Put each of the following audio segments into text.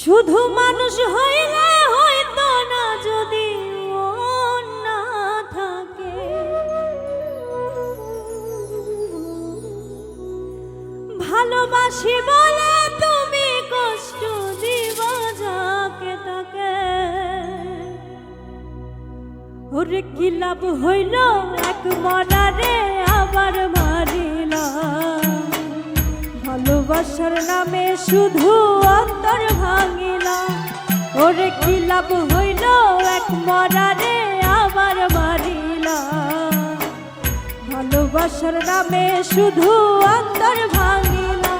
শুধু মানুষ হইলে হইতো না, যদি না থাকে। ভালোবাসি বলে তুমি কষ্ট দিবা যাকে তাকে। ওরে কি লাভ হইল? এক মনারে আবার মারিলা। ভালোবাসার নামে শুধু অন্তর ভাঙিলা। ওরে কি লাভ হইল? এক মরারে আমার মারিলা। ভালোবাসার নামে শুধু অন্তর ভাঙিলা।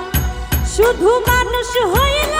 শুধু মানুষ হইলে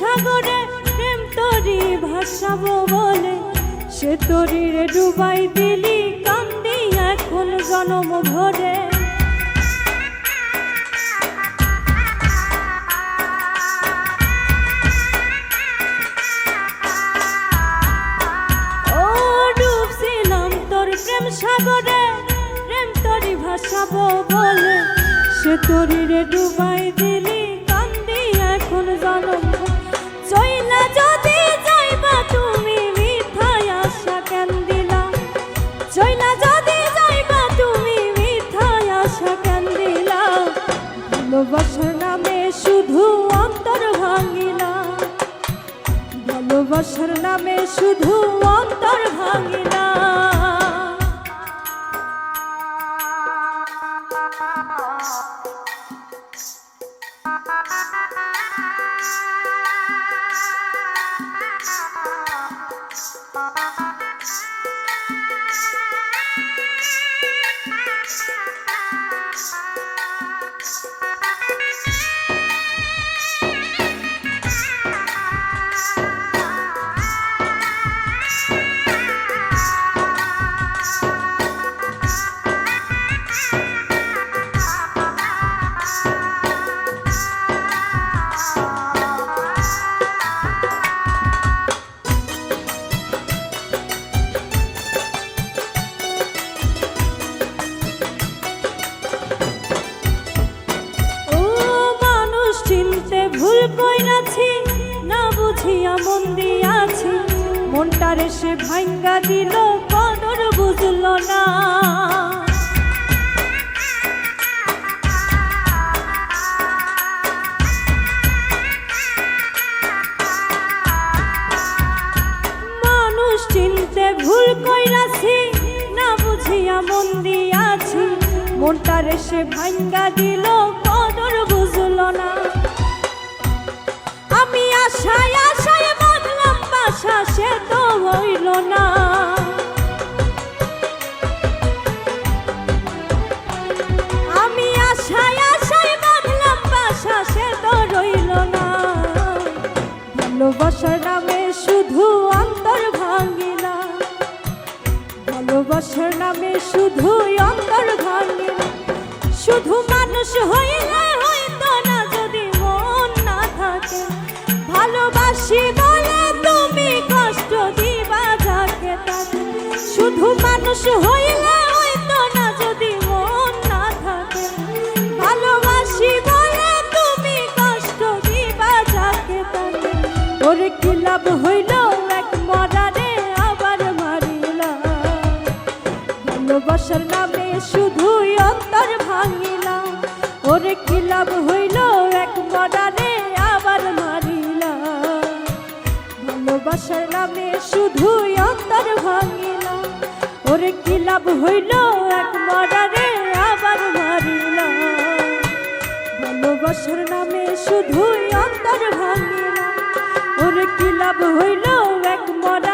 সাগরে প্রেম তোরি ভাসাব বলে। সে তোরি রে ডুবাই দিলি, কান্দি এখন জনম ভরে। সাগরে, প্রেম তোরি ভাসাবো বলে। সে তোরি রে ডুবাই দিলি ভালোবাসার নামে শুধু অন্তর ভাঙিলা ভালোবাসার নামে শুধু না মন দিয়াছি মনটারে সে ভাঙ্গা দিল কদর বুঝল না। মানুষ চিনতে ভুল কইরাছি, না বুঝিয়া মন দিয়াছি মনটারে সে ভাঙ্গা দিল ভালোবাসার নামে শুধু অন্তর ভাঙিলা। ভালোবাসার নামে শুধু অন্তর ভাঙিলা। শুধু মানুষ হইলে হইতো না যদি মন না থাকে। ভালোবাসি ওরে কি লাভ হইল? এক মরারে আবার মারিলা। ভালোবাসার নামে শুধুই অন্তর ভাঙিলা। ওরে কি লাভ হইল? এক মরারে আবার মারিলা। ভালোবাসার নামে শুধুই অন্তর ভাঙিলা। ওরে কি লাভ হইল? এক মরারে আবার মারিলা। ভালোবাসার নামে শুধুই অন্তর ভাঙিলা। কি লাভ হইল এক মরারে